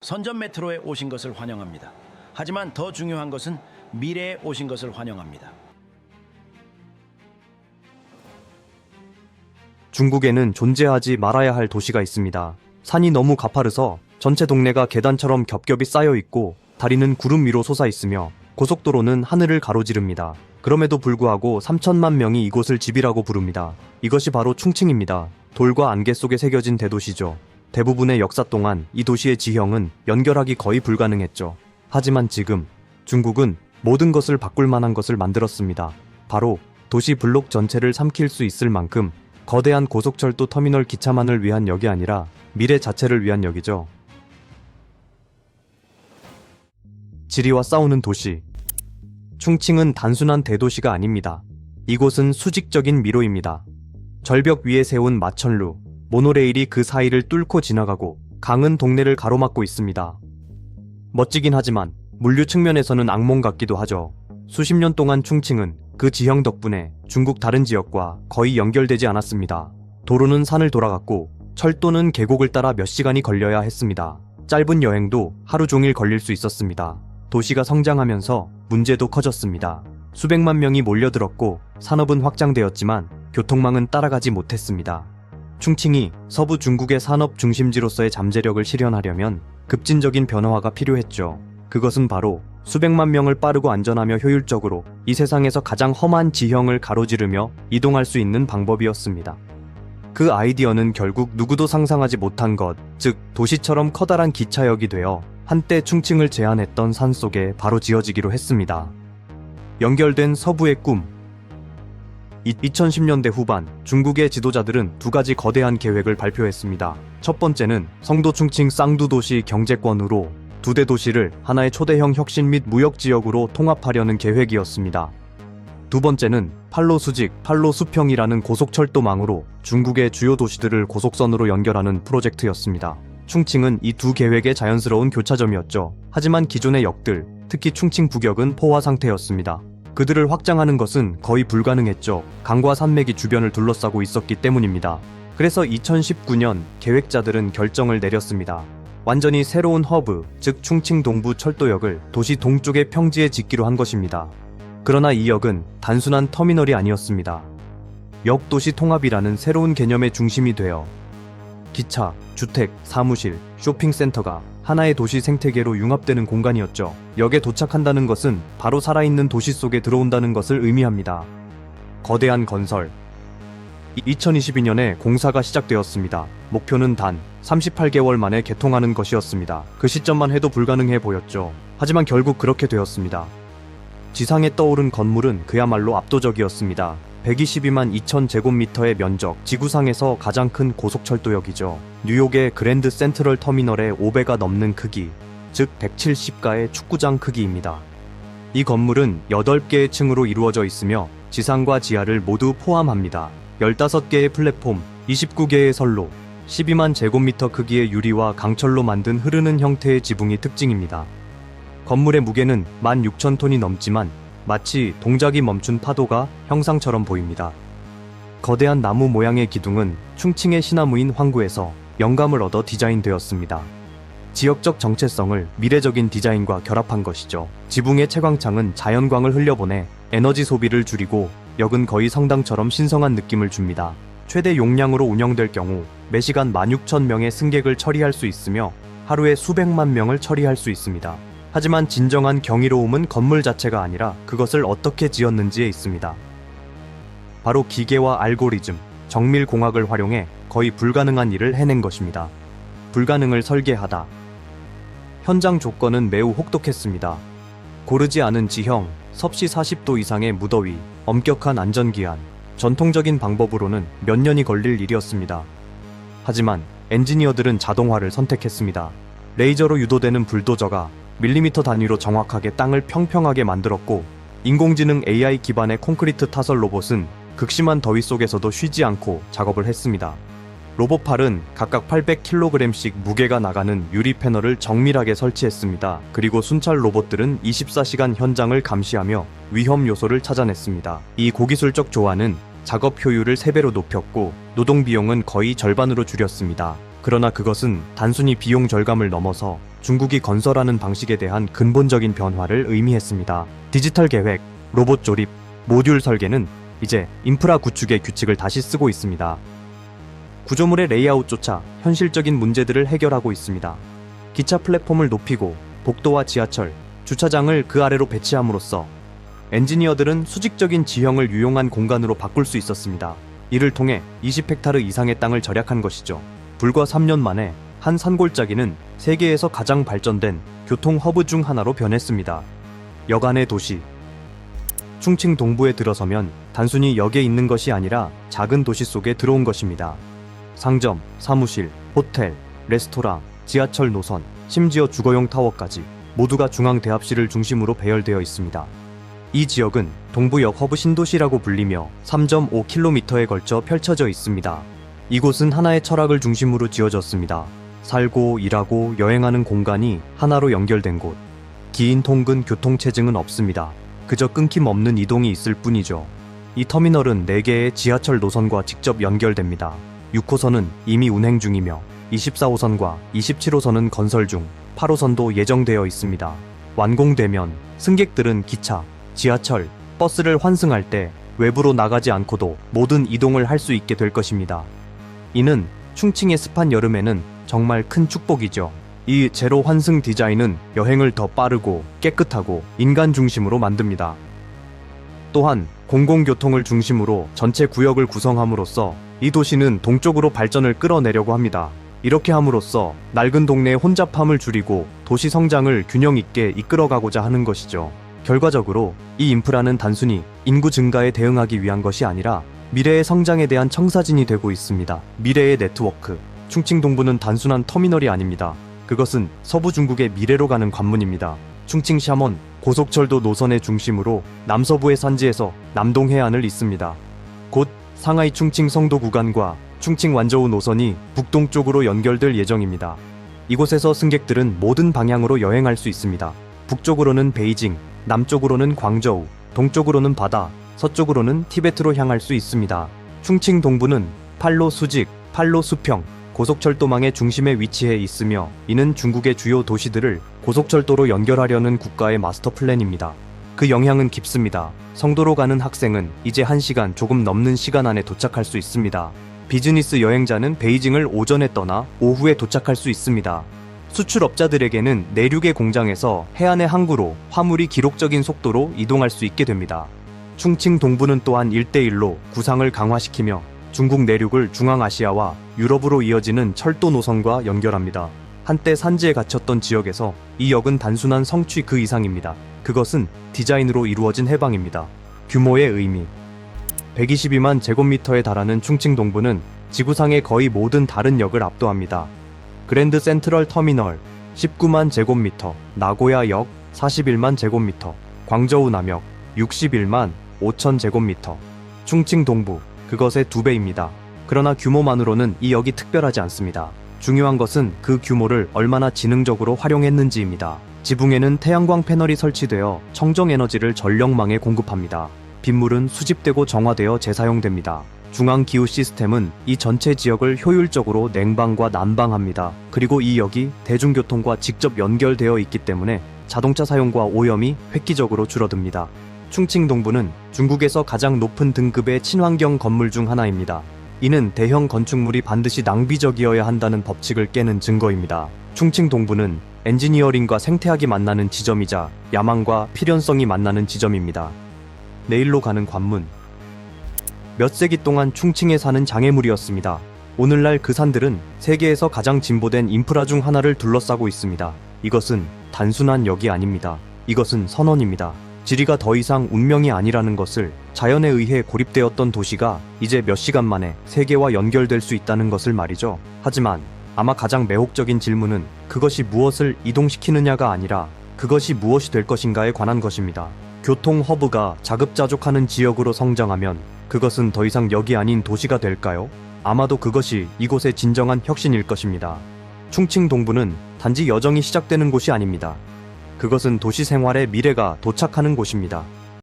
선전 메트로에 오신 것을 환영합니다. 하지만 더 중요한 것은 미래에 오신 것을 환영합니다. 중국에는 존재하지 말아야 할 도시가 있습니다. 산이 너무 가파르서 전체 동네가 계단처럼 겹겹이 쌓여 있고 다리는 구름 위로 솟아 있으며 고속도로는 하늘을 가로지릅니다. 그럼에도 불구하고 3천만 명이 이곳을 집이라고 부릅니다. 이것이 바로 충칭입니다. 돌과 안개 속에 새겨진 대도시죠. 대부분의 역사 동안 이 도시의 지형은 연결하기 거의 불가능했죠. 하지만 지금 중국은 모든 것을 바꿀 만한 것을 만들었습니다. 바로 도시 블록 전체를 삼킬 수 있을 만큼 거대한 고속철도 터미널 기차만을 위한 역이 아니라 미래 자체를 위한 역이죠. 지리와 싸우는 도시. 충칭은 단순한 대도시가 아닙니다. 이곳은 수직적인 미로입니다. 절벽 위에 세운 마천루, 모노레일이 그 사이를 뚫고 지나가고 강은 동네를 가로막고 있습니다. 멋지긴 하지만 물류 측면에서는 악몽 같기도 하죠. 수십 년 동안 충칭은 그 지형 덕분에 중국 다른 지역과 거의 연결되지 않았습니다. 도로는 산을 돌아갔고 철도는 계곡을 따라 몇 시간이 걸려야 했습니다. 짧은 여행도 하루 종일 걸릴 수 있었습니다. 도시가 성장하면서 문제도 커졌습니다. 수백만 명이 몰려들었고 산업은 확장되었지만 교통망은 따라가지 못했습니다. 충칭이 서부 중국의 산업 중심지로서의 잠재력을 실현하려면 급진적인 변화가 필요했죠. 그것은 바로 수백만 명을 빠르고 안전하며 효율적으로 이 세상에서 가장 험한 지형을 가로지르며 이동할 수 있는 방법이었습니다. 그 아이디어는 결국 누구도 상상하지 못한 것, 즉 도시처럼 커다란 기차역이 되어 한때 충칭을 제한했던 산 속에 바로 지어지기로 했습니다. 연결된 서부의 꿈. 2010년대 후반 중국의 지도자들은 두 가지 거대한 계획을 발표했습니다. 첫 번째는 성도 충칭 쌍두 도시 경제권으로 두 대 도시를 하나의 초대형 혁신 및 무역 지역으로 통합하려는 계획이었습니다. 두 번째는 팔로 수직, 팔로 수평이라는 고속철도망으로 중국의 주요 도시들을 고속선으로 연결하는 프로젝트였습니다. 충칭은 이 두 계획의 자연스러운 교차점이었죠. 하지만 기존의 역들, 특히 충칭 북역은 포화 상태였습니다. 그들을 확장하는 것은 거의 불가능했죠. 강과 산맥이 주변을 둘러싸고 있었기 때문입니다. 그래서 2019년 계획자들은 결정을 내렸습니다. 완전히 새로운 허브, 즉 충칭 동부 철도역을 도시 동쪽의 평지에 짓기로 한 것입니다. 그러나 이 역은 단순한 터미널이 아니었습니다. 역 도시 통합이라는 새로운 개념의 중심이 되어 기차, 주택, 사무실, 쇼핑센터가 하나의 도시 생태계로 융합되는 공간이었죠. 역에 도착한다는 것은 바로 살아있는 도시 속에 들어온다는 것을 의미합니다. 거대한 건설. 2022년에 공사가 시작되었습니다. 목표는 단 38개월 만에 개통하는 것이었습니다. 그 시점만 해도 불가능해 보였죠. 하지만 결국 그렇게 되었습니다. 지상에 떠오른 건물은 그야말로 압도적이었습니다. 122만 2천 제곱미터의 면적, 지구상에서 가장 큰 고속철도역이죠. 뉴욕의 그랜드 센트럴 터미널의 5배가 넘는 크기, 즉 170가의 축구장 크기입니다. 이 건물은 8개의 층으로 이루어져 있으며 지상과 지하를 모두 포함합니다. 15개의 플랫폼, 29개의 선로, 12만 제곱미터 크기의 유리와 강철로 만든 흐르는 형태의 지붕이 특징입니다. 건물의 무게는 16,000톤이 넘지만 마치 동작이 멈춘 파도가 형상처럼 보입니다. 거대한 나무 모양의 기둥은 충칭의 시나무인 황구에서 영감을 얻어 디자인되었습니다. 지역적 정체성을 미래적인 디자인과 결합한 것이죠. 지붕의 채광창은 자연광을 흘려보내 에너지 소비를 줄이고 역은 거의 성당처럼 신성한 느낌을 줍니다. 최대 용량으로 운영될 경우 매시간 16,000명의 승객을 처리할 수 있으며 하루에 수백만 명을 처리할 수 있습니다. 하지만 진정한 경이로움은 건물 자체가 아니라 그것을 어떻게 지었는지에 있습니다. 바로 기계와 알고리즘, 정밀 공학을 활용해 거의 불가능한 일을 해낸 것입니다. 불가능을 설계하다. 현장 조건은 매우 혹독했습니다. 고르지 않은 지형, 섭씨 40도 이상의 무더위, 엄격한 안전기한, 전통적인 방법으로는 몇 년이 걸릴 일이었습니다. 하지만 엔지니어들은 자동화를 선택했습니다. 레이저로 유도되는 불도저가 밀리미터 단위로 정확하게 땅을 평평하게 만들었고 인공지능 AI 기반의 콘크리트 타설 로봇은 극심한 더위 속에서도 쉬지 않고 작업을 했습니다. 로봇팔은 각각 800kg씩 무게가 나가는 유리 패널을 정밀하게 설치했습니다. 그리고 순찰 로봇들은 24시간 현장을 감시하며 위험 요소를 찾아냈습니다. 이 고기술적 조화는 작업 효율을 3배로 높였고 노동 비용은 거의 절반으로 줄였습니다. 그러나 그것은 단순히 비용 절감을 넘어서 중국이 건설하는 방식에 대한 근본적인 변화를 의미했습니다. 디지털 계획, 로봇 조립, 모듈 설계는 이제 인프라 구축의 규칙을 다시 쓰고 있습니다. 구조물의 레이아웃조차 현실적인 문제들을 해결하고 있습니다. 기차 플랫폼을 높이고 복도와 지하철, 주차장을 그 아래로 배치함으로써 엔지니어들은 수직적인 지형을 유용한 공간으로 바꿀 수 있었습니다. 이를 통해 20헥타르 이상의 땅을 절약한 것이죠. 불과 3년 만에 한 산골짜기는 세계에서 가장 발전된 교통 허브 중 하나로 변했습니다. 여간의 도시. 충칭 동부에 들어서면 단순히 역에 있는 것이 아니라 작은 도시 속에 들어온 것입니다. 상점, 사무실, 호텔, 레스토랑, 지하철 노선, 심지어 주거용 타워까지 모두가 중앙대합실을 중심으로 배열되어 있습니다. 이 지역은 동부역 허브 신도시라고 불리며 3.5km에 걸쳐 펼쳐져 있습니다. 이곳은 하나의 철학을 중심으로 지어졌습니다. 살고 일하고 여행하는 공간이 하나로 연결된 곳. 긴 통근 교통체증은 없습니다. 그저 끊김 없는 이동이 있을 뿐이죠. 이 터미널은 4개의 지하철 노선과 직접 연결됩니다. 6호선은 이미 운행 중이며 24호선과 27호선은 건설 중, 8호선도 예정되어 있습니다. 완공되면 승객들은 기차, 지하철, 버스를 환승할 때 외부로 나가지 않고도 모든 이동을 할 수 있게 될 것입니다. 이는 충칭의 습한 여름에는 정말 큰 축복이죠. 이 제로 환승 디자인은 여행을 더 빠르고 깨끗하고 인간 중심으로 만듭니다. 또한 공공교통을 중심으로 전체 구역을 구성함으로써 이 도시는 동쪽으로 발전을 끌어내려고 합니다. 이렇게 함으로써 낡은 동네의 혼잡함을 줄이고 도시 성장을 균형 있게 이끌어가고자 하는 것이죠. 결과적으로 이 인프라는 단순히 인구 증가에 대응하기 위한 것이 아니라 미래의 성장에 대한 청사진이 되고 있습니다. 미래의 네트워크. 충칭 동부는 단순한 터미널이 아닙니다. 그것은 서부 중국의 미래로 가는 관문입니다. 충칭 샤먼 고속철도 노선의 중심으로 남서부의 산지에서 남동 해안을 잇습니다. 곧 상하이 충칭 성도 구간과 충칭 완저우 노선이 북동쪽으로 연결될 예정입니다. 이곳에서 승객들은 모든 방향으로 여행할 수 있습니다. 북쪽으로는 베이징, 남쪽으로는 광저우, 동쪽으로는 바다, 서쪽으로는 티베트로 향할 수 있습니다. 충칭 동부는 팔로 수직, 팔로 수평, 고속철도망의 중심에 위치해 있으며 이는 중국의 주요 도시들을 고속철도로 연결하려는 국가의 마스터 플랜입니다. 그 영향은 깊습니다. 성도로 가는 학생은 이제 1시간 조금 넘는 시간 안에 도착할 수 있습니다. 비즈니스 여행자는 베이징을 오전에 떠나 오후에 도착할 수 있습니다. 수출업자들에게는 내륙의 공장에서 해안의 항구로 화물이 기록적인 속도로 이동할 수 있게 됩니다. 충칭 동부는 또한 1대1로 구상을 강화시키며 중국 내륙을 중앙아시아와 유럽으로 이어지는 철도 노선과 연결합니다. 한때 산지에 갇혔던 지역에서 이 역은 단순한 성취 그 이상입니다. 그것은 디자인으로 이루어진 해방입니다. 규모의 의미 122만 제곱미터에 달하는 충칭 동부는 지구상의 거의 모든 다른 역을 압도합니다. 그랜드 센트럴 터미널 19만 제곱미터, 나고야역 41만 제곱미터, 광저우 남역 61만 5천 제곱미터, 충칭 동부 그것의 두 배입니다. 그러나 규모만으로는 이 역이 특별하지 않습니다. 중요한 것은 그 규모를 얼마나 지능적으로 활용했는지입니다. 지붕에는 태양광 패널이 설치되어 청정 에너지를 전력망에 공급합니다. 빗물은 수집되고 정화되어 재사용됩니다. 중앙 기후 시스템은 이 전체 지역을 효율적으로 냉방과 난방합니다. 그리고 이 역이 대중교통과 직접 연결되어 있기 때문에 자동차 사용과 오염이 획기적으로 줄어듭니다. 충칭 동부는 중국에서 가장 높은 등급의 친환경 건물 중 하나입니다. 이는 대형 건축물이 반드시 낭비적이어야 한다는 법칙을 깨는 증거입니다. 충칭 동부는 엔지니어링과 생태학이 만나는 지점이자 야망과 필연성이 만나는 지점입니다. 내일로 가는 관문. 몇 세기 동안 충칭에 사는 장애물이었습니다. 오늘날 그 산들은 세계에서 가장 진보된 인프라 중 하나를 둘러싸고 있습니다. 이것은 단순한 역이 아닙니다. 이것은 선언입니다. 지리가 더 이상 운명이 아니라는 것을 자연에 의해 고립되었던 도시가 이제 몇 시간 만에 세계와 연결될 수 있다는 것을 말이죠. 하지만 아마 가장 매혹적인 질문은 그것이 무엇을 이동시키느냐가 아니라 그것이 무엇이 될 것인가에 관한 것입니다. 교통 허브가 자급자족하는 지역으로 성장하면 그것은 더 이상 역이 아닌 도시가 될까요? 아마도 그것이 이곳의 진정한 혁신일 것입니다. 충칭 동부는 단지 여정이 시작되는 곳이 아닙니다. 그것은 도시 생활의 미래가 도착하는 곳입니다.